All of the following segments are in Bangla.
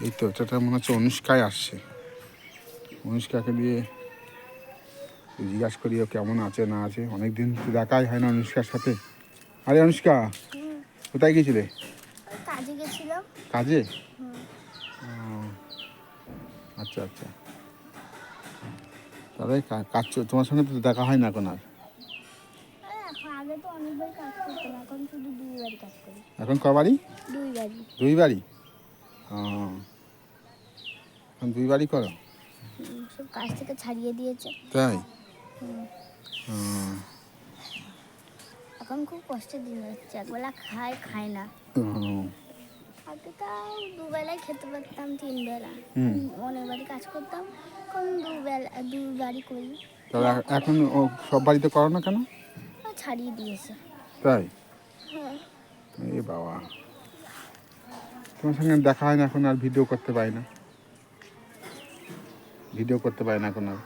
এই তো এটা মনে হচ্ছে অনুষ্কায় আসছে। অনুষ্কাকে দিয়ে জিজ্ঞাসা করি ও কেমন আছে না আছে। অনেক দিন তো দেখাই হয় না অনুষ্কার সাথে। আরে অনুষ্কা কোথায় গেছিলে? কাজে গেছিলাম। কাজে? আচ্ছা আচ্ছা। তাহলে কাজ তোমার সঙ্গে তো দেখা হয় না এখন আর। এখন তো অনেকবার কাজ করতাম এখন শুধু দুইবার কাজ করি এখন কবারই দুইবারই দুই বাড়ি ও, এখন দুই বাড়ি করো? সব কাজ থেকে ছাড়িয়ে দিয়েছে। তাই? এখন খুব কষ্টের দিন যাচ্ছে একবেলা খায় খায় না। আগে তাও দুবেলায় খেতে পারতাম তিন বেলা। অনেক বাড়ি কাজ করতাম এখন দুবেলা দুবারই করি। তাহলে এখন ও সব বাড়িতে করো না কেন? ছাড়িয়ে দিয়েছে। তাই? এ বাবা। তোমার সঙ্গে দেখা হয় না এখন আর ভিডিও করতে পারি না। ভিডিও করতে পারি না এখন আর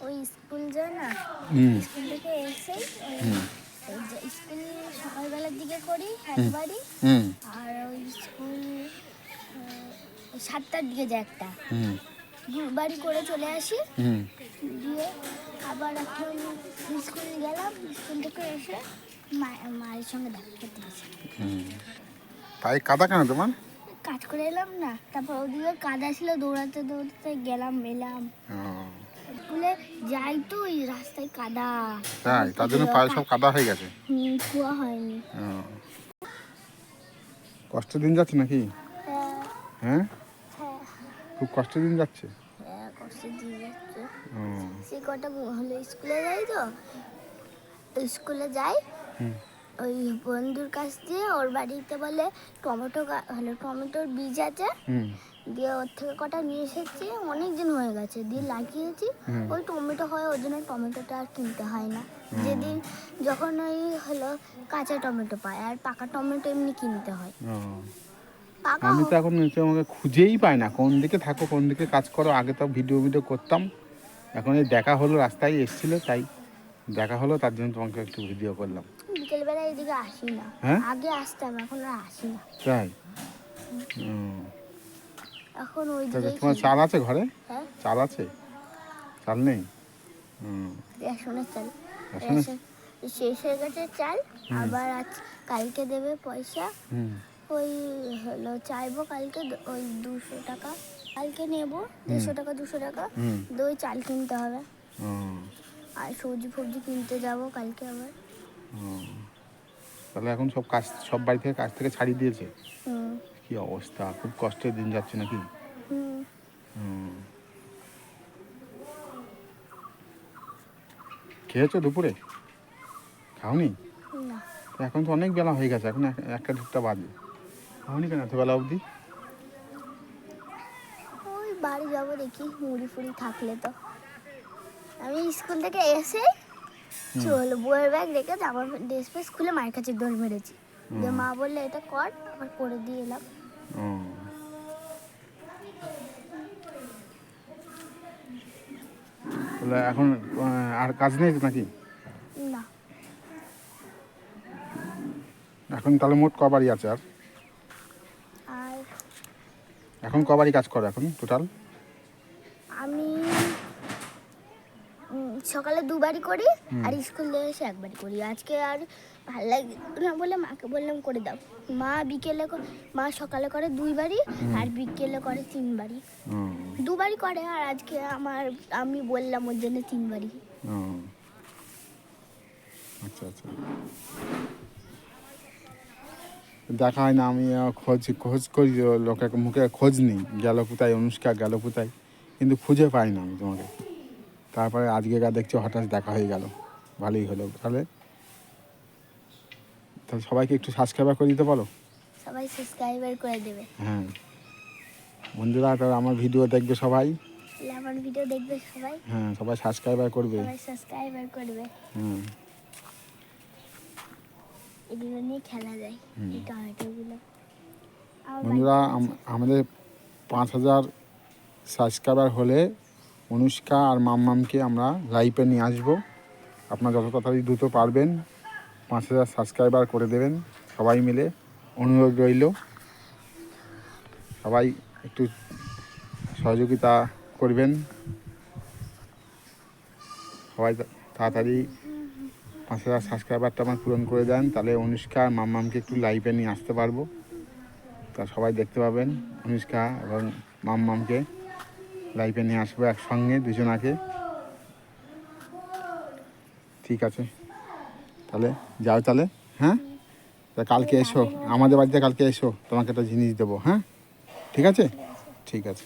ওই স্কুল যায় না? হুম। স্কুল থেকে এসেই হুম। স্কুল সকালবেলার দিকে করি একবারই হুম। আর ওই স্কুল সাতটার দিকে যায় একটা। হুম। করে চলে আসি। হুম। দিয়ে আবার এখন স্কুল গেলাম স্কুল থেকে এসে মায়ের সঙ্গে দেখা করতে গেছি। তাই কাদা কেন তোমার? কাজ করে এলাম না তারপর ওদিকে কাদা ছিল দৌড়াতে দৌড়াতে গেলাম এলাম। স্কুলে যাই তো ওই রাস্তায় কাদা। তাই? তার জন্য পায়ে সব কাদা হয়ে গেছে? হুম, কুয়া হয়নি। কষ্টের দিন যাচ্ছে নাকি? হ্যাঁ। হ্যাঁ? খুব কষ্টের দিন যাচ্ছে? হ্যাঁ সে কটা হলো স্কুলে যাই তো স্কুলে যাই। হুম। ওই বন্ধুর কাছ দিয়ে ওর বাড়িতে বলে টমেটো হলো টমেটোর বীজ আছে। দিয়ে ওর থেকে কটা নিয়ে এসেছি অনেক দিন হয়ে গেছে দিয়ে লাগিয়েছি। ওই টমেটো হয় ওই জন্য টমেটোটা আর কিনতে হয় না। যেদিন যখন ওই হলো কাঁচা টমেটো পায় আর পাকা টমেটো এমনি কিনতে হয়। আমি তো এখন আমাকে খুঁজেই পাই না কোন দিকে থাকো কোন দিকে কাজ করো। আগে তো ভিডিও ভিডিও করতাম। এখন এই দেখা হলো রাস্তায় এসেছিল তাই দেখা হলো তার জন্য তোমাকে একটু ভিডিও করলাম। বিকেলবেলা এদিকে আসি না। হ্যাঁ? আগে আসতাম এখন আর আসি না। তাই? এখন ওই দিকে তোমার চাল আছে ঘরে? হ্যাঁ? চাল আছে? চাল নেই? হুম। রেশনের চাল? শেষ হয়ে গেছে চাল। আবার আজ কালকে দেবে পয়সা। ওই হলো চাইব কালকে ওই দুশো টাকা। কালকে নেব দেড়শো টাকা দুশো টাকা। দই চাল কিনতে হবে। আর সবজি ফবজি কিনতে যাব কালকে আবার। তাহলে এখন সব কাজ সব বাড়ি থেকে কাজ থেকে ছাড়িয়ে দিয়েছে? কি অবস্থা? খুব কষ্টের দিন যাচ্ছে নাকি। খেয়েছো দুপুরে? খাওনি? এখন তো অনেক বেলা হয়ে গেছে এখন এক- একটা দেড়টা বাজে। খাওনি কেন এত বেলা অবধি? ওই বাড়ি যাব দেখি মুড়ি ফুড়ি থাকলে তো। আমি স্কুল থেকে এসে চলো বইয়ের ব্যাগ রেখে জামা ড্রেস ফ্রেস খুলে মায়ের কাছে দোল মেরেছি। দিয়ে মা বললে এটা কর আবার করে দিয়ে এলাম। তাহলে এখন আর কাজ নেই নাকি? না। এখন তাহলে মোট কবারই আছে আর? আর এখন কবারই কাজ করো এখন টোটাল আমি উম, সকালে দুবারই করি আর স্কুল এসে একবারই করি। আজকে আর ভালো লাগে না বলে মাকে বললাম করে দাও। মা বিকেলে মা সকালে করে দুইবারই আর বিকেলে করে তিনবারই। দুবারই করে আর আজকে আমার আমি বললাম ওর জন্য তিনবারই। আচ্ছা আচ্ছা। দেখা হয় না আমি খোঁজ খোঁজ করি লোকের মুখে খোঁজ নেই। গেল কোথায় অনুষ্কা গেল কোথায়? কিন্তু খুঁজে পাই না আমি তোমাকে। তারপরে আজকে গা দেখছি হঠাৎ দেখা হয়ে গেল। ভালোই হলো। তাহলে? তাহলে সবাইকে একটু সাবস্ক্রাইবার করে দিতে বলো? সবাই সাবস্ক্রাইবার করে দেবে। হ্যাঁ। বন্ধুরা তাহলে আমার ভিডিও দেখবে সবাই? আমার ভিডিও দেখবে সবাই? হ্যাঁ সবাই সাবস্ক্রাইবার করবে। সবাই সাবস্ক্রাইবার করবে। হুম। এগুলো নিয়ে খেলা যায় এই টমেটোগুলো বন্ধুরা আমাদের পাঁচ হাজার সাবস্ক্রাইবার হলে অনুষ্কা আর মাম্মামকে আমরা লাইভে নিয়ে আসব। আপনারা যত তাড়াতাড়ি দ্রুত পারবেন। পাঁচ হাজার সাবস্ক্রাইবার করে দেবেন সবাই মিলে। অনুরোধ রইল। সবাই একটু সহযোগিতা করবেন। সবাই তাড়াতাড়ি পাঁচ হাজার সাবস্ক্রাইবারটা আমার পূরণ করে দেন। তাহলে অনুষ্কা আর মাম্মামকে একটু লাইভে নিয়ে আসতে পারব। তা সবাই দেখতে পাবেন, অনুষ্কা এবং মাম্মামকে। লাইভে নিয়ে আসব একসঙ্গে দুজনাকে। ঠিক আছে। তাহলে যাও তাহলে হ্যাঁ? তা কালকে এসো। আমাদের বাড়িতে কালকে এসো। তোমাকে একটা জিনিস দেবো হ্যাঁ? ঠিক আছে? ঠিক আছে।